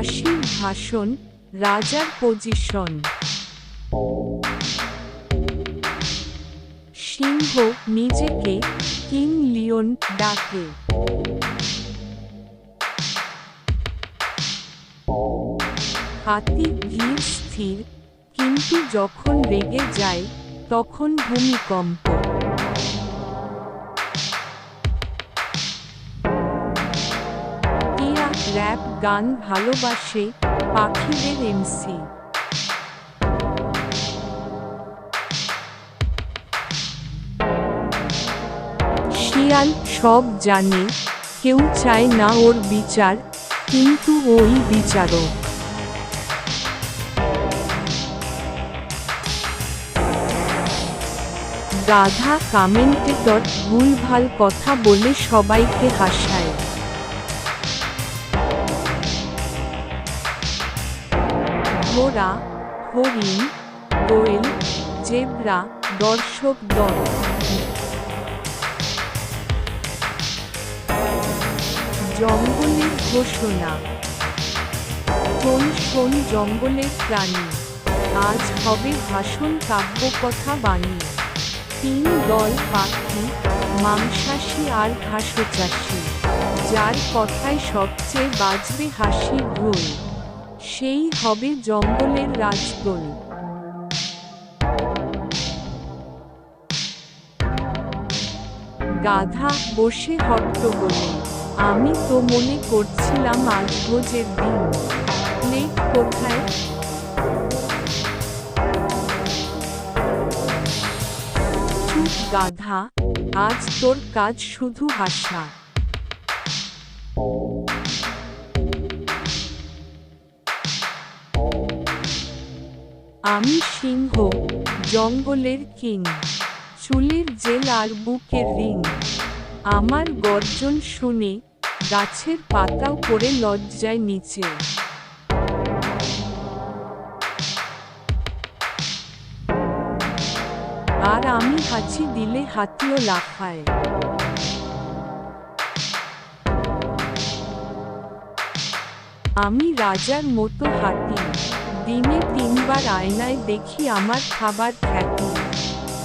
হাসির ভাষণ, রাজার পজিশন সিংহ নিজেকে কিং লিওন ডাকে। হাতি ধীর স্থির, কিন্তু যখন রেগে যায়, তখন ভূমিকম্প। র্যাপ গান ভালোবাসে পাখিদের এমসি শিয়াল সব জানে, কেউ চায় না ওর বিচার, কিন্তু ওই বিচারক। গাধা কামেন্টে কামেন্টেটর ভুলভাল কথা বলে সবাইকে হাসায়। ঘোড়া হরিণ দোয়েল জেব্রা, দর্শক দল। জঙ্গলের ঘোষণা। কোন শোন জঙ্গলের প্রাণী? আজ হবে ভাষণ কাব্যকথা বাণী। তিন দল পাখি, মাংসাশী আর ঘাসচাষী, যার কথায় সবচেয়ে বাজবে হাসির ঢোল। সেই হবে জঙ্গলের রাজদোল গাধা বসে হট্টগোলে, আমি তো মনে করছিলাম আজ ভোজের দিন কোথায়? চুপ গাধা, আজ তোর কাজ শুধু হাসা। আমি সিংহ, জঙ্গলের কিং, চুলের জেল আর বুকের রিং। আমার গর্জন শুনে গাছের পাতাও পড়ে লজ্জায় নিচে। আর আমি হাঁচি দিলে হাতিও লাফায়। আমি রাজার মতো হাঁটি দিনে তিনবার আয়নায় দেখি আমার খাবার খ্যাতি।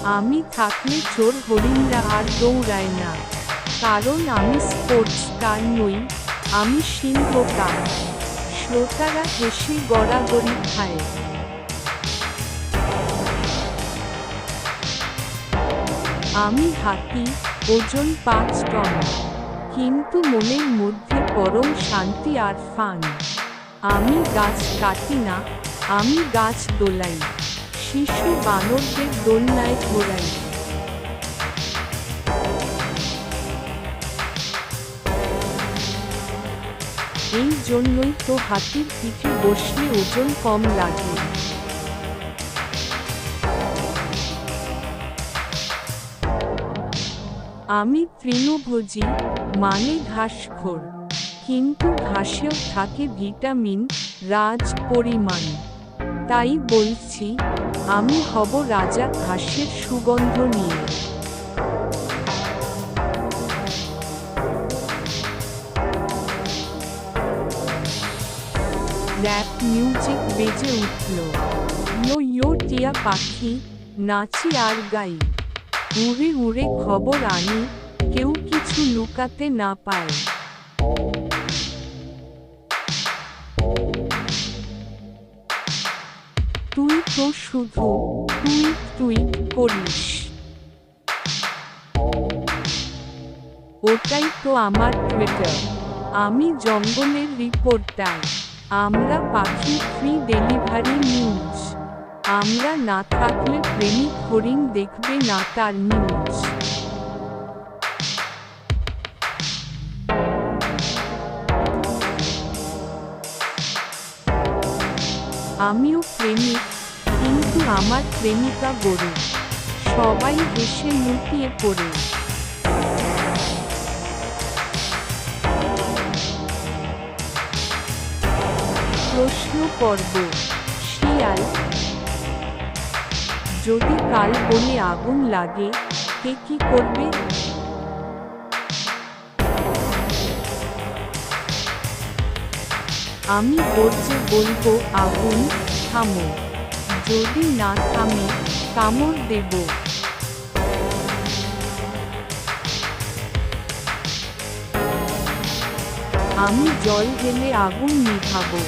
আমি থাকলে চোর হরিণরা আর দৌড়ায় না। কারণ আমি স্পোর্টস কার নই, আমি সিংহকার শ্রোতারা হেসে গড়াগড়ি খায়। আমি হাঁটি ওজন পাঁচ টন। কিন্তু মনের মধ্যে পরম শান্তি আর ফান। আমি গাছ কাটি না আমি গাছ দোলাই শিশু বানরদের দোলনায় ঘোরাই এই জন্যই তো হাতির পিঠে বসলে ওজন কম লাগে। আমি তৃণভোজী মানে ঘাসখোর, কিন্তু ঘাসেও থাকে ভিটামিন, রাজ পরিমাণ। তাই বলছি, আমি হব রাজা ঘাসের সুগন্ধ নিয়ে। র্যাপ মিউজিক বেজে উঠল। ইয়ো ইয়ো টিয়া পাখি নাচি আর গাই। উড়ে উড়ে খবর আনি, কেউ কিছু লুকাতে না পায়। তো শুধু তুই তুই করিস ওটাই তো আমার টুইটার আমি জঙ্গলের রিপোর্টার আমরা পাখি ফ্রি ডেলিভারি নিউজ আমরা না থাকলে প্রেমিক হরিণ দেখবে না তার নিউজ আমিও প্রেমিক। কিন্তু আমার প্রেমিকা গরু। সবাই হেসে লুটিয়ে পড়ে। প্রশ্ন পর্ব। শিয়াল, যদি কাল বনে আগুন লাগে, কে কি করবে? আমি গর্জে বলব, আগুন, থামো। যদি না থামে, কামড় দেব। আমি জল ঢেলে আগুন নিভাবো।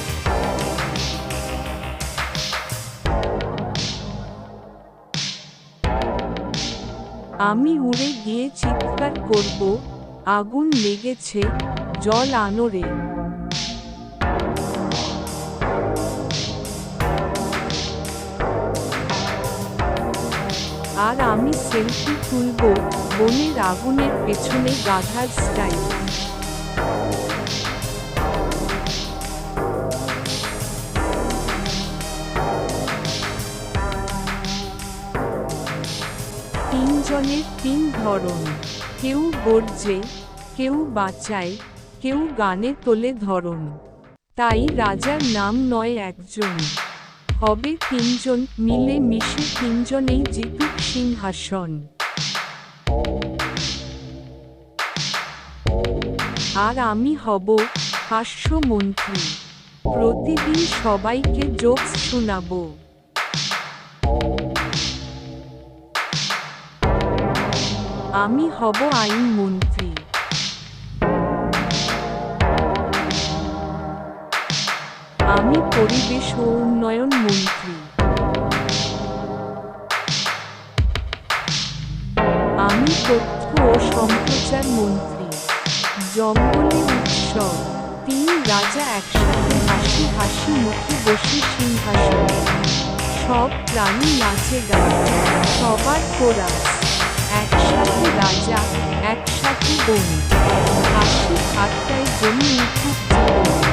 আমি উড়ে গিয়ে চিৎকার করব, আগুন লেগেছে, জল আনোরে। আর আমি সেলফি তুলব বনের আগুনের পেছনে গাধার স্টাইল তিনজনের তিন ধরন। কেউ গর্জে, কেউ বাঁচায় কেউ গানে তোলে ধরন। তাই রাজার নাম নয় একজন। হবে তিনজন মিলে মিশে তিনজনেই জিতুক সিংহাসন। আর আমি হব হাস্যমন্ত্রী প্রতিদিন সবাইকে জোকস শোনাবো। আমি হব আইন আমি পরিবেশ ও উন্নয়ন মন্ত্রী। আমি তথ্য ও সম্প্রচার মন্ত্রী। জঙ্গলে উৎসব। তিন রাজা একসাথে হাসি হাসি মুখে বসে সিংহাসনে। সব প্রাণী নাচে গায় সবার কোরাস। একসাথে রাজা, একসাথে বন হাসি ঠাট্টায় জমি উঠুক জীবন।